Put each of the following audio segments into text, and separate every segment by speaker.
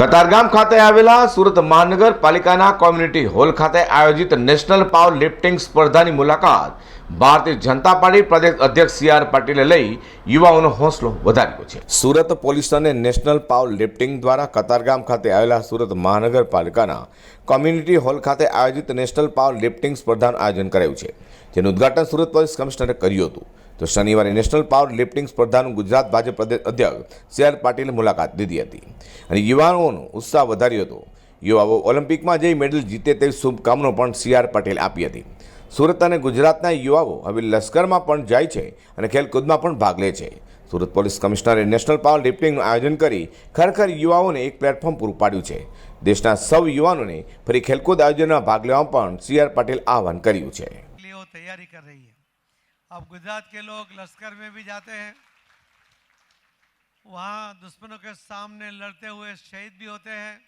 Speaker 1: કતારગામ ખાતે આવેલા સુરત મહાનગરપાલિકાના કોમ્યુનિટી હોલ ખાતે આયોજિત નેશનલ પાવર લિફ્ટિંગ સ્પર્ધાની મુલાકાત ભારતીય જનતા પાર્ટી પ્રદેશ અધ્યક્ષ સી આર પાટીલે લઈ યુવાઓનો હોંસલો વધાર્યો છે. સુરત પોલીસ અને નેશનલ પાવર લિફ્ટિંગ દ્વારા કતારગામ ખાતે આવેલા સુરત મહાનગરપાલિકાના કોમ્યુનિટી હોલ ખાતે આયોજિત નેશનલ પાવર લિફ્ટિંગ સ્પર્ધાનું આયોજન કરાયું છે, જેનું ઉદ્ઘાટન સુરત પોલીસ કમિશનરે કર્યું હતું. તો શનિવારે નેશનલ પાવર લિફ્ટિંગ સ્પર્ધાનું ગુજરાત ભાજપ પ્રદેશ અધ્યક્ષ સી આર પાટીલે મુલાકાત લીધી હતી. અને યુવાનોનો ઉત્સાહ વધાર્યો હતો. યુવાઓ ઓલિમ્પિકમાં જઈ મેડલ જીતે તેવી શુભકામનાઓ પણ સી આર પાટીલ આપી હતી. સુરત અને ગુજરાતના યુવાઓ હવે લશ્કરમાં પણ જાય છે અને ખેલકૂદમાં પણ ભાગ લે છે. સુરત પોલીસ કમિશનરે નેશનલ પાવર લિફ્ટિંગનું આયોજન કરી ખરેખર યુવાઓને એક પ્લેટફોર્મ પૂરું પાડ્યું છે. દેશના સૌ યુવાનોને ફરી ખેલકૂદ આયોજનમાં ભાગ લેવા પણ સી આર પાટીલ આહવાન કર્યું છે.
Speaker 2: તૈયારી કરી રહી अब गुजरात के लोग लश्कर में भी जाते हैं। वहाँ दुश्मनों के सामने लड़ते हुए शहीद भी होते हैं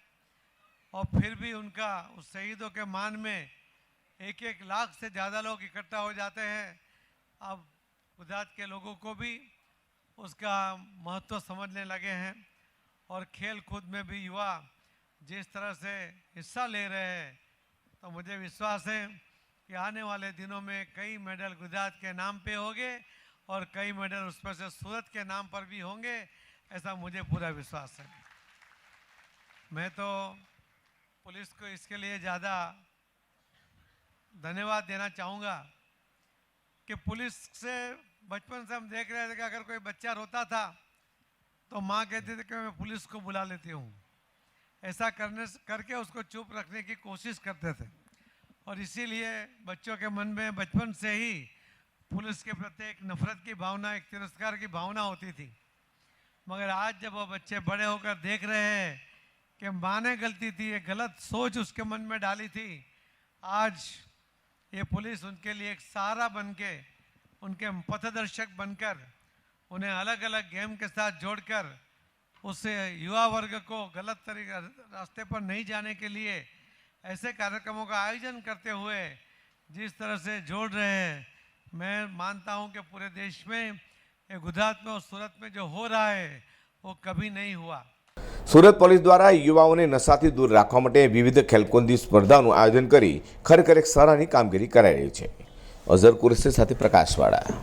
Speaker 2: और फिर भी उनका, उस शहीदों के मान में एक एक लाख से ज़्यादा लोग इकट्ठा हो जाते हैं। अब गुजरात के लोगों को भी उसका महत्व समझने लगे हैं और खेल कूद में भी युवा जिस तरह से हिस्सा ले रहे हैं तो मुझे विश्वास है कि आने वाले दिनों में कई मेडल गुजरात के नाम पे होंगे और कई मेडल उस पर से सूरत के नाम पर भी होंगे, ऐसा मुझे पूरा विश्वास है। मैं तो पुलिस को इसके लिए ज़्यादा धन्यवाद देना चाहूँगा कि पुलिस से बचपन से हम देख रहे थे कि अगर कोई बच्चा रोता था तो माँ कहती थी कि मैं पुलिस को बुला लेती हूँ। ऐसा करने करके उसको चुप रखने की कोशिश करते थे। और इसीलिए बच्चों के मन में बचपन से ही पुलिस के प्रति एक नफरत की भावना, एक तिरस्कार की भावना होती थी। मगर आज जब वो बच्चे बड़े होकर देख रहे हैं कि माँ ने गलती थी ये गलत सोच उसके मन में डाली थी, आज ये पुलिस उनके लिए एक सहारा बन के उनके पथदर्शक बनकर, उन्हें अलग अलग गेम के साथ जोड़कर उससे युवा वर्ग को गलत तरीके, रास्ते पर नहीं जाने के लिए ऐसे कार्यक्रमों का आयोजन करते हुए जिस तरह से जोड़ रहे हैं मैं मानता हूं कि पूरे देश में ये गुजरात में और सूरत में जो हो रहा है वो कभी नहीं हुआ
Speaker 1: સુરત પોલીસ દ્વારા યુવાઓને નશાથી દૂર રાખવા માટે વિવિધ ખેલકુંદી સ્પર્ધાનું આયોજન કરી ખરેખર એક સરાહની કામગીરી કરાઈ રહી છે અઝર કુરેશી સાથે પ્રકાશવાળા